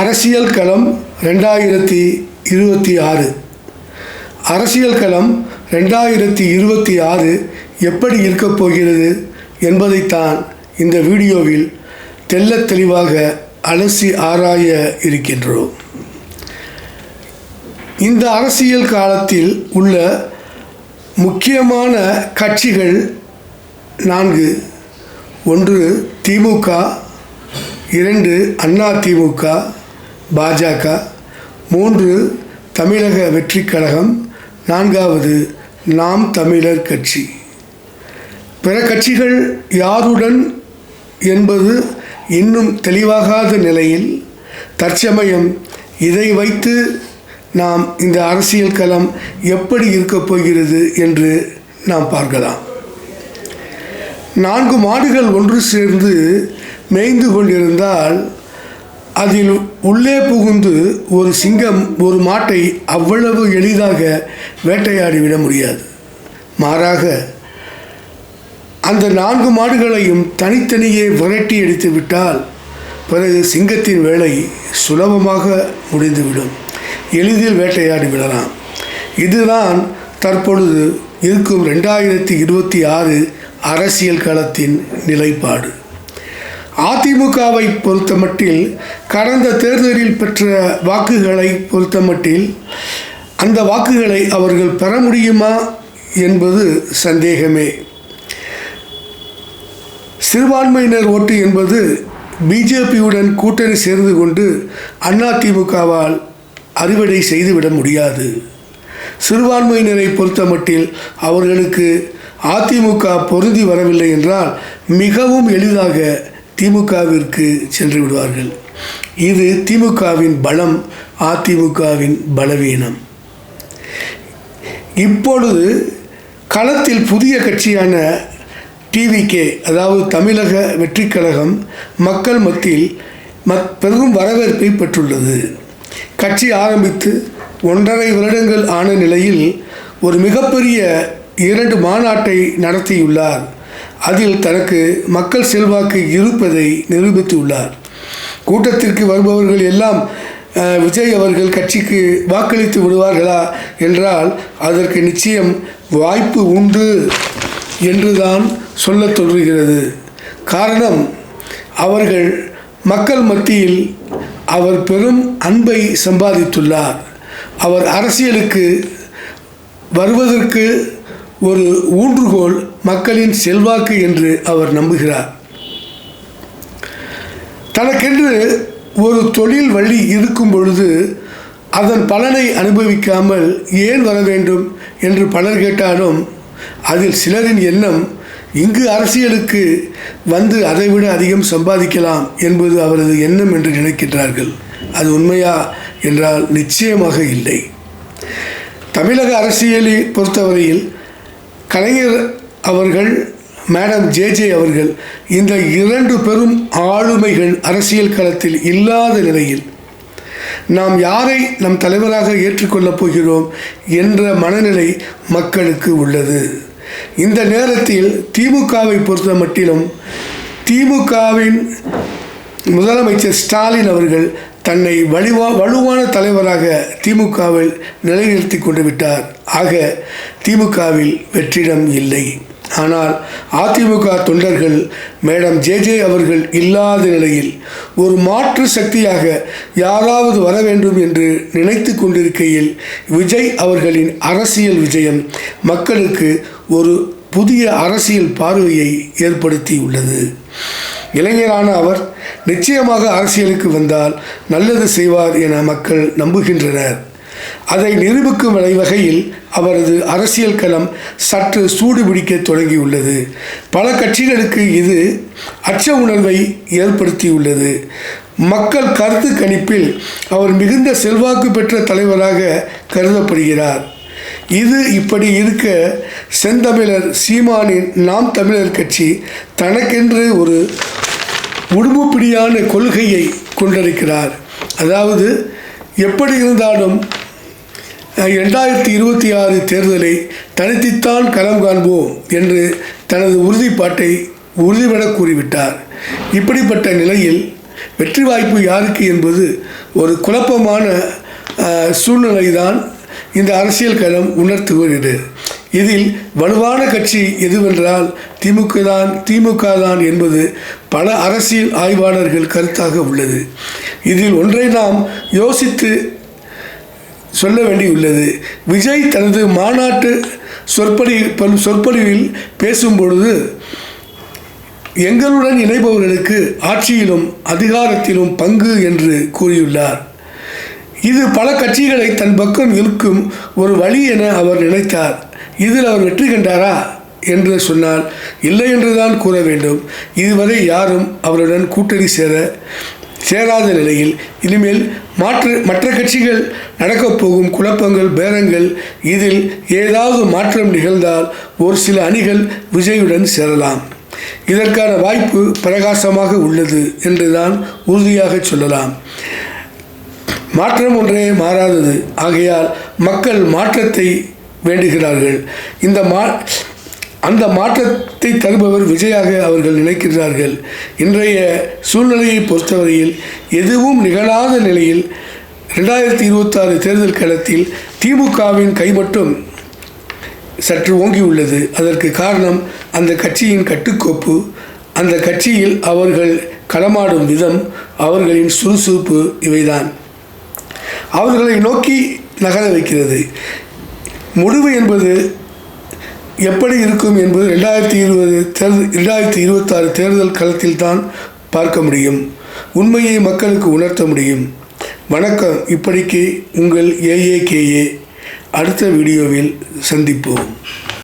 அரசியல் களம் ரெண்டாயிரத்தி இருபத்தி ஆறு. அரசியல் களம் ரெண்டாயிரத்தி இருபத்தி ஆறு எப்படி இருக்கப் போகிறது என்பதைத்தான் இந்த வீடியோவில் தெல்ல தெளிவாக அலசி ஆராய இருக்கின்றோம். இந்த அரசியல் காலத்தில் உள்ள முக்கியமான கட்சிகள் நான்கு. ஒன்று திமுக இரண்டு அண்ணா திமுக பாஜக. மூன்று தமிழக வெற்றி கழகம். நான்காவது நாம் தமிழர் கட்சி. பிற கட்சிகள் யாருடன் என்பது இன்னும் தெளிவாகாத நிலையில் தற்சமயம் இதை வைத்து நாம் இந்த அரசியல் களம் எப்படி இருக்கப் போகிறது என்று நாம் பார்க்கலாம். நான்கு மாடுகள் ஒன்று சேர்ந்து மேய்ந்து கொண்டிருந்தால் அதில் உள்ளே புகுந்து ஒரு சிங்கம் ஒரு மாட்டை அவ்வளவு எளிதாக வேட்டையாடிவிட முடியாது. மாறாக அந்த நான்கு மாடுகளையும் தனித்தனியே விரட்டி அடித்து விட்டால் பிறகு சிங்கத்தின் வேலை சுலபமாக முடிந்துவிடும். எளிதில் வேட்டையாடி விடலாம். இதுதான் தற்பொழுது இருக்கும் ரெண்டாயிரத்தி இருபத்தி ஆறு அரசியல் களத்தின் நிலைப்பாடு. அதிமுகவை பொறுத்தமட்டில் கடந்த தேர்தலில் பெற்ற வாக்குகளை பொறுத்தமட்டில் அந்த வாக்குகளை அவர்கள் பெற முடியுமா என்பது சந்தேகமே. சிறுபான்மையினர் ஓட்டு என்பது பிஜேபியுடன் கூட்டணி சேர்ந்து கொண்டு அதிமுகவால் அறுவடை செய்துவிட முடியாது. சிறுபான்மையினரை பொறுத்தமட்டில் அவர்களுக்கு அதிமுக பொருந்தி வரவில்லை என்றால் மிகவும் எளிதாக திமுகவிற்கு சென்று விடுவார்கள். இது திமுகவின் பலம் அதிமுகவின் பலவீனம். இப்பொழுது களத்தில் புதிய கட்சியான டிவிகே அதாவது தமிழக வெற்றி கழகம் மக்கள் மத்தியில் மத் பெரும் வரவேற்பை பெற்றுள்ளது. கட்சி ஆரம்பித்து ஒன்றரை வருடங்கள் ஆன நிலையில் ஒரு மிகப்பெரிய இரண்டு மாநாட்டை நடத்தியுள்ளார். அதில் தனக்கு மக்கள் செல்வாக்கு இருப்பதை நிரூபித்துள்ளார். கூட்டத்திற்கு வருபவர்கள் எல்லாம் விஜய் அவர்கள் கட்சிக்கு வாக்களித்து விடுவார்களா என்றால் அதற்கு நிச்சயம் வாய்ப்பு உண்டு என்றுதான் சொல்லத் தோன்றுகிறது. காரணம் அவர்கள் மக்கள் மத்தியில் அவர் பெரும் அன்பை சம்பாதித்துள்ளார். அவர் அரசியலுக்கு வருவதற்கு ஒரு ஊன்றுகோல் மக்களின் செல்வாக்கு என்று அவர் நம்புகிறார். தனக்கென்று ஒரு தொழில் வழி இருக்கும் பொழுது அதன் பலனை அனுபவிக்காமல் ஏன் வர வேண்டும் என்று பலர் கேட்டாலும் அதில் சிலரின் எண்ணம் இங்கு அரசியலுக்கு வந்து அதைவிட அதிகம் சம்பாதிக்கலாம் என்பது அவரது எண்ணம் என்று நினைக்கின்றார்கள். அது உண்மையா என்றால் நிச்சயமாக இல்லை. தமிழக அரசியலை பொறுத்தவரையில் கலைஞர் அவர்கள் மேடம் ஜே ஜே அவர்கள் இந்த இரண்டு பெரும் ஆளுமைகள் அரசியல் களத்தில் இல்லாத நிலையில் நாம் யாரை நம் தலைவராக ஏற்றுக்கொள்ளப் போகிறோம் என்ற மனநிலை மக்களுக்கு உள்ளது. இந்த நேரத்தில் திமுகவை பொறுத்த மட்டிலும் திமுகவின் முதலமைச்சர் ஸ்டாலின் அவர்கள் தன்னை வலிவா வலுவான தலைவராக திமுகவில் நிலைநிறுத்தி கொண்டு விட்டார். ஆக திமுகவில் வெற்றிடம் இல்லை. ஆனால் அதிமுக தொண்டர்கள் மேடம் ஜே ஜே அவர்கள் இல்லாத நிலையில் ஒரு மாற்று சக்தியாக யாராவது வர வேண்டும் என்று நினைத்து கொண்டிருக்கையில் விஜய் அவர்களின் அரசியல் விஜயம் மக்களுக்கு ஒரு புதிய அரசியல் பார்வையை ஏற்படுத்தியுள்ளது. இளைஞரான அவர் நிச்சயமாக அரசியலுக்கு வந்தால் நல்லது செய்வார் என மக்கள் நம்புகின்றனர். அதை நிரூபிக்கும் வகை- வகையில் அவரது அரசியல் களம் சற்று சூடுபிடிக்க தொடங்கியுள்ளது. பல கட்சிகளுக்கு இது அச்ச உணர்வை ஏற்படுத்தியுள்ளது. மக்கள் கருத்து கணிப்பில் அவர் மிகுந்த செல்வாக்கு பெற்ற தலைவராக கருதப்படுகிறார். இது இப்படி இருக்க செந்தமிழர் சீமானின் நாம் தமிழர் கட்சி தனக்கென்று ஒரு உடும்புப்பிடியான கொள்கையை கொண்டிருக்கிறார் அதாவது எப்படி இருந்தாலும் ரெண்டாயிரத்தி இருபத்தி ஆறு தேர்தலை தனித்துத்தான் களம் காண்போம் என்று தனது உறுதிப்பாட்டை உறுதிபட கூறிவிட்டார். இப்படிப்பட்ட நிலையில் வெற்றி வாய்ப்பு யாருக்கு என்பது ஒரு குழப்பமான சூழ்நிலை சூழ்நிலைதான் இந்த அரசியல் களம் உணர்த்துகிறது. இதில் வலுவான கட்சி எதுவென்றால் திமுக தான் திமுக தான் என்பது பல அரசியல் ஆய்வாளர்கள் கருத்தாக உள்ளது. இதில் ஒன்றை நாம் யோசித்து சொல்ல வேண்டியுள்ளது. விஜய் தனது மாநாட்டு சொற்பொழி சொற்பொழிவில் பேசும்பொழுது எங்களுடன் இணைபவர்களுக்கு ஆட்சியிலும் அதிகாரத்திலும் பங்கு என்று கூறியுள்ளார். இது பல கட்சிகளை தன் பக்கம் இழுக்கும் ஒரு வழி என அவர் நினைத்தார். இதில் அவர் வெற்றி கண்டாரா என்று சொன்னால் இல்லை என்றுதான் கூற வேண்டும். இதுவரை யாரும் அவருடன் கூட்டணி சேர சேராத நிலையில் இனிமேல் மாற்று மற்ற கட்சிகள் நடக்கப் போகும் குழப்பங்கள் பேரங்கள் இதில் ஏதாவது மாற்றம் நிகழ்ந்தால் ஒரு சில அணிகள் விஜயுடன் சேரலாம். இதற்கான வாய்ப்பு பிரகாசமாக உள்ளது என்றுதான் உறுதியாக சொல்லலாம். மாற்றம் ஒன்றே மாறாதது. ஆகையால் மக்கள் மாற்றத்தை வேண்டுகிறார்கள். இந்த மா அந்த மாற்றத்தை தருபவர் விஜயாக அவர்கள் நினைக்கிறார்கள் இன்றைய சூழ்நிலையை பொறுத்தவரையில் எதுவும் நிகழாத நிலையில் ரெண்டாயிரத்தி இருபத்தாறு தேர்தல் களத்தில் திமுகவின் கை மட்டும் சற்று ஓங்கி உள்ளது அதற்கு காரணம் அந்த கட்சியின் கட்டுக்கோப்பு. அந்த கட்சியில் அவர்கள் களமாடும் விதம் அவர்களின் சுறுசுறுப்பு இவைதான். அவர்களை நோக்கி நகர வைக்கிறது. முடிவு என்பது எப்படி இருக்கும் என்பது ரெண்டாயிரத்தி இருபது தேர்தல் ரெண்டாயிரத்தி இருபத்தாறு தேர்தல் களத்தில் தான் பார்க்க முடியும். உண்மையை மக்களுக்கு உணர்த்த முடியும். வணக்கம். இப்படிக்கு உங்கள் ஏஏகேஏ அடுத்த வீடியோவில் சந்திப்போம்.